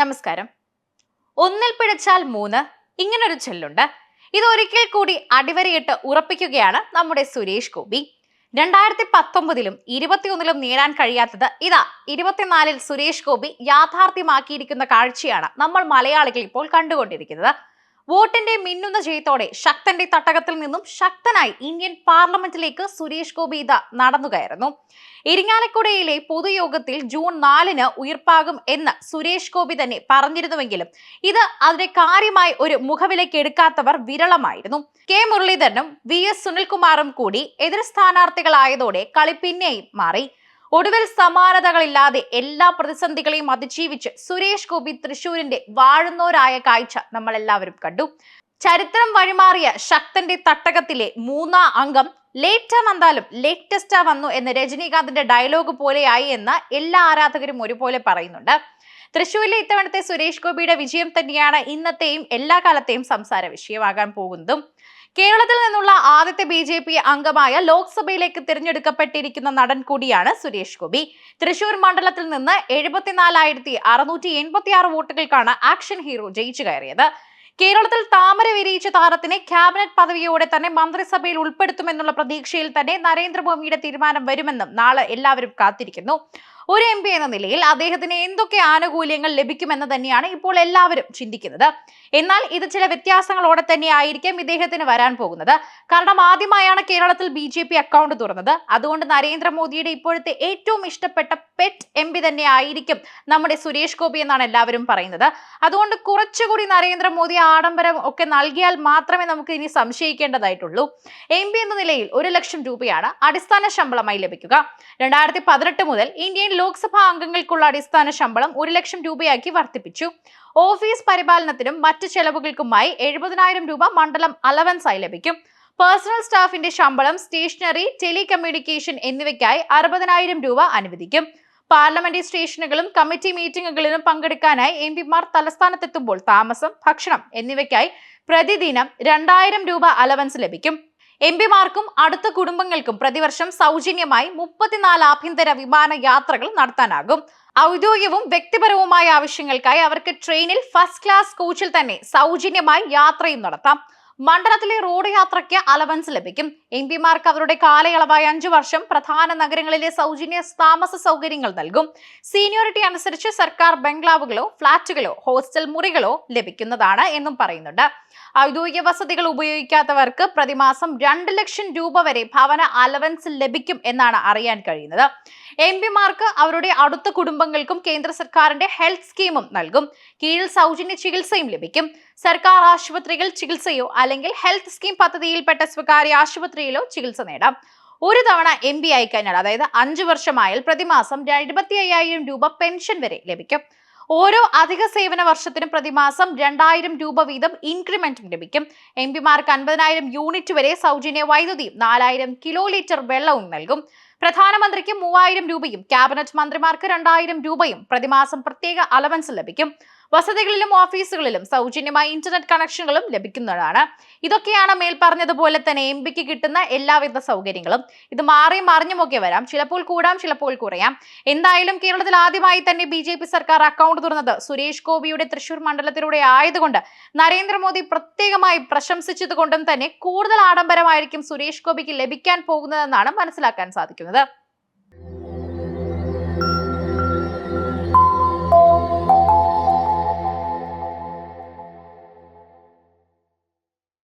നമസ്കാരം. ഒന്നിൽ പിഴച്ചാൽ മൂന്ന് ഇങ്ങനൊരു ചൊല്ലുണ്ട്. ഇത് ഒരിക്കൽ കൂടി അടിവരയിട്ട് ഉറപ്പിക്കുകയാണ് നമ്മുടെ സുരേഷ് ഗോപി. രണ്ടായിരത്തി പത്തൊമ്പതിലും ഇരുപത്തിയൊന്നിലും നേടാൻ കഴിയാത്തത് ഇതാ ഇരുപത്തിനാലിൽ സുരേഷ് ഗോപി യാഥാർത്ഥ്യമാക്കിയിരിക്കുന്ന കാഴ്ചയാണ് നമ്മൾ മലയാളികൾ ഇപ്പോൾ കണ്ടുകൊണ്ടിരിക്കുന്നത്. വോട്ടിന്റെ മിന്നുന്ന ജയത്തോടെ ശക്തന്റെ തട്ടകത്തിൽ നിന്നും ശക്തനായി ഇന്ത്യൻ പാർലമെന്റിലേക്ക് സുരേഷ് ഗോപി ഇത നടന്നുകയായിരുന്നു ഇരിങ്ങാലക്കുടയിലെ പൊതുയോഗത്തിൽ ജൂൺ നാലിന് ഉയർപ്പാകും എന്ന് സുരേഷ് ഗോപി തന്നെ പറഞ്ഞിരുന്നുവെങ്കിലും ഇത് അതിനെ കാര്യമായി ഒരു മുഖവിലേക്ക് എടുക്കാത്തവർ വിരളമായിരുന്നു. കെ മുരളീധരനും വി എസ് സുനിൽകുമാറും കൂടി എതിർ സ്ഥാനാർത്ഥികളായതോടെ കളി പിന്നെയും മാറി. ഒടുവിൽ സമാനതകളില്ലാതെ എല്ലാ പ്രതിസന്ധികളെയും അതിജീവിച്ച് സുരേഷ് ഗോപി തൃശൂരിന്റെ വാഴുന്നോരായ കാഴ്ച നമ്മൾ എല്ലാവരും കണ്ടു. ചരിത്രം വഴിമാറിയ ശക്തന്റെ തട്ടകത്തിലെ മൂന്നാം അംഗം ലേറ്റാ വന്നാലും ലേറ്റസ്റ്റാ വന്നു എന്ന് രജനീകാന്തിന്റെ ഡയലോഗ് പോലെയായി എന്ന് എല്ലാ ആരാധകരും ഒരുപോലെ പറയുന്നുണ്ട്. തൃശ്ശൂരിലെ ഇത്തവണത്തെ സുരേഷ് ഗോപിയുടെ വിജയം തന്നെയാണ് ഇന്നത്തെയും എല്ലാ കാലത്തെയും സംസാര വിഷയമാകാൻ പോകുന്നതും. കേരളത്തിൽ നിന്നുള്ള ആദ്യത്തെ ബി ജെ പി അംഗമായ ലോക്സഭയിലേക്ക് തിരഞ്ഞെടുക്കപ്പെട്ടിരിക്കുന്ന നടൻ കൂടിയാണ് സുരേഷ് ഗോപി. തൃശൂർ മണ്ഡലത്തിൽ നിന്ന് എഴുപത്തിനാലായിരത്തി അറുന്നൂറ്റി എൺപത്തി ആറ് വോട്ടുകൾക്കാണ് ആക്ഷൻ ഹീറോ ജയിച്ചു കയറിയത്. കേരളത്തിൽ താമര വിരിയിച്ച താരത്തിനെ ക്യാബിനറ്റ് പദവിയോടെ തന്നെ മന്ത്രിസഭയിൽ ഉൾപ്പെടുത്തുമെന്നുള്ള പ്രതീക്ഷയിൽ തന്നെ നരേന്ദ്രമോദിയുടെ തീരുമാനം വരുമെന്നും നാളെ എല്ലാവരും കാത്തിരിക്കുന്നു. ഒരു എം പി എന്ന നിലയിൽ അദ്ദേഹത്തിന് എന്തൊക്കെ ആനുകൂല്യങ്ങൾ ലഭിക്കുമെന്ന് തന്നെയാണ് ഇപ്പോൾ എല്ലാവരും ചിന്തിക്കുന്നത്. എന്നാൽ ഇത് ചില വ്യത്യാസങ്ങളോടെ തന്നെ ആയിരിക്കും ഇദ്ദേഹത്തിന് വരാൻ പോകുന്നത്. കാരണം ആദ്യമായാണ് കേരളത്തിൽ ബി ജെ പി അക്കൗണ്ട് തുറന്നത്. അതുകൊണ്ട് നരേന്ദ്രമോദിയുടെ ഇപ്പോഴത്തെ ഏറ്റവും ഇഷ്ടപ്പെട്ട പെറ്റ് എം പി തന്നെ ആയിരിക്കും നമ്മുടെ സുരേഷ് ഗോപി എന്നാണ് എല്ലാവരും പറയുന്നത്. അതുകൊണ്ട് കുറച്ചുകൂടി നരേന്ദ്രമോദി ആഡംബരം ഒക്കെ നൽകിയാൽ മാത്രമേ നമുക്ക് ഇനി സംശയിക്കേണ്ടതായിട്ടുള്ളൂ. എം പി എന്ന നിലയിൽ ഒരു ലക്ഷം രൂപയാണ് അടിസ്ഥാന ശമ്പളമായി ലഭിക്കുക. രണ്ടായിരത്തി പതിനെട്ട് മുതൽ ഇന്ത്യൻ ലോക്സഭാ അംഗങ്ങൾക്കുള്ള അടിസ്ഥാന ശമ്പളം ഒരു ലക്ഷം രൂപയാക്കി വർദ്ധിപ്പിച്ചു. ഓഫീസ് പരിപാലനത്തിനും മറ്റ് ചെലവുകൾക്കുമായി എഴുപതിനായിരം രൂപ മണ്ഡലം അലവൻസ് ആയി ലഭിക്കും. പേഴ്സണൽ സ്റ്റാഫിന്റെ ശമ്പളം സ്റ്റേഷനറി ടെലികമ്മ്യൂണിക്കേഷൻ എന്നിവയ്ക്കായി അറുപതിനായിരം രൂപ അനുവദിക്കും. പാർലമെന്റ് സ്റ്റേഷനുകളും കമ്മിറ്റി മീറ്റിംഗുകളിലും പങ്കെടുക്കാനായി എം പിമാർ തലസ്ഥാനത്തെത്തുമ്പോൾ താമസം ഭക്ഷണം എന്നിവയ്ക്കായി പ്രതിദിനം രണ്ടായിരം രൂപ അലവൻസ് ലഭിക്കും. എം പിമാർക്കും അടുത്ത കുടുംബങ്ങൾക്കും പ്രതിവർഷം സൗജന്യമായി മുപ്പത്തിനാല് ആഭ്യന്തര വിമാന യാത്രകൾ നടത്താനാകും. ഔദ്യോഗികവും വ്യക്തിപരവുമായ ആവശ്യങ്ങൾക്കായി അവർക്ക് ട്രെയിനിൽ ഫസ്റ്റ് ക്ലാസ് കോച്ചിൽ തന്നെ സൗജന്യമായി യാത്രയും നടത്താം. മണ്ഡലത്തിലെ റോഡ് യാത്രയ്ക്ക് അലവൻസ് ലഭിക്കും. എം പിമാർക്ക് അവരുടെ കാലയളവായ അഞ്ചു വർഷം പ്രധാന നഗരങ്ങളിലെ സൗജന്യ താമസ സൗകര്യങ്ങൾ നൽകും. സീനിയോറിറ്റി അനുസരിച്ച് സർക്കാർ ബംഗ്ലാവുകളോ ഫ്ളാറ്റുകളോ ഹോസ്റ്റൽ മുറികളോ ലഭിക്കുന്നതാണ് എന്നും പറയുന്നുണ്ട്. ഔദ്യോഗിക വസതികൾ ഉപയോഗിക്കാത്തവർക്ക് പ്രതിമാസം രണ്ട് ലക്ഷം രൂപ വരെ ഭവന അലവൻസ് ലഭിക്കും എന്നാണ് അറിയാൻ കഴിയുന്നത്. എം പിമാർക്ക് അവരുടെ അടുത്ത കുടുംബങ്ങൾക്കും കേന്ദ്ര സർക്കാരിന്റെ ഹെൽത്ത് സ്കീമും നൽകും. കീഴിൽ സൗജന്യ ചികിത്സയും ലഭിക്കും. സർക്കാർ ആശുപത്രികൾ ചികിത്സയോ അല്ലെങ്കിൽ ഹെൽത്ത് സ്കീം പദ്ധതിയിൽപ്പെട്ട സ്വകാര്യ ആശുപത്രിയിലോ ചികിത്സ നേടാം. ഒരു തവണ എം പി ആയി കഴിഞ്ഞാൽ അതായത് അഞ്ചു വർഷമായാൽ പ്രതിമാസം എഴുപത്തി അയ്യായിരം രൂപ പെൻഷൻ വരെ ലഭിക്കും. ഓരോ അധിക സേവന വർഷത്തിനും പ്രതിമാസം രണ്ടായിരം രൂപ വീതം ഇൻക്രിമെന്റും ലഭിക്കും. എം പിമാർക്ക് അൻപതിനായിരം യൂണിറ്റ് വരെ സൗജന്യ വൈദ്യുതിയും നാലായിരം കിലോ ലിറ്റർ വെള്ളവും നൽകും. പ്രധാനമന്ത്രിക്ക് മൂവായിരം രൂപയും ക്യാബിനറ്റ് മന്ത്രിമാർക്ക് രണ്ടായിരം രൂപയും പ്രതിമാസം പ്രത്യേക അലവൻസ് ലഭിക്കും. വസതികളിലും ഓഫീസുകളിലും സൗജന്യമായ ഇന്റർനെറ്റ് കണക്ഷനുകളും ലഭിക്കുന്നതാണ്. ഇതൊക്കെയാണ് മേൽ പറഞ്ഞതുപോലെ തന്നെ എം പിക്ക് കിട്ടുന്ന എല്ലാവിധ സൗകര്യങ്ങളും. ഇത് മാറി മറിഞ്ഞുമൊക്കെ വരാം. ചിലപ്പോൾ കൂടാം ചിലപ്പോൾ കുറയാം. എന്തായാലും കേരളത്തിൽ ആദ്യമായി തന്നെ ബി സർക്കാർ അക്കൗണ്ട് തുറന്നത് സുരേഷ് ഗോപിയുടെ തൃശൂർ മണ്ഡലത്തിലൂടെ ആയതുകൊണ്ട് നരേന്ദ്രമോദി പ്രത്യേകമായി പ്രശംസിച്ചതുകൊണ്ടും തന്നെ കൂടുതൽ ആഡംബരമായിരിക്കും സുരേഷ് ഗോപിക്ക് ലഭിക്കാൻ പോകുന്നതെന്നാണ് മനസ്സിലാക്കാൻ സാധിക്കുന്നത്.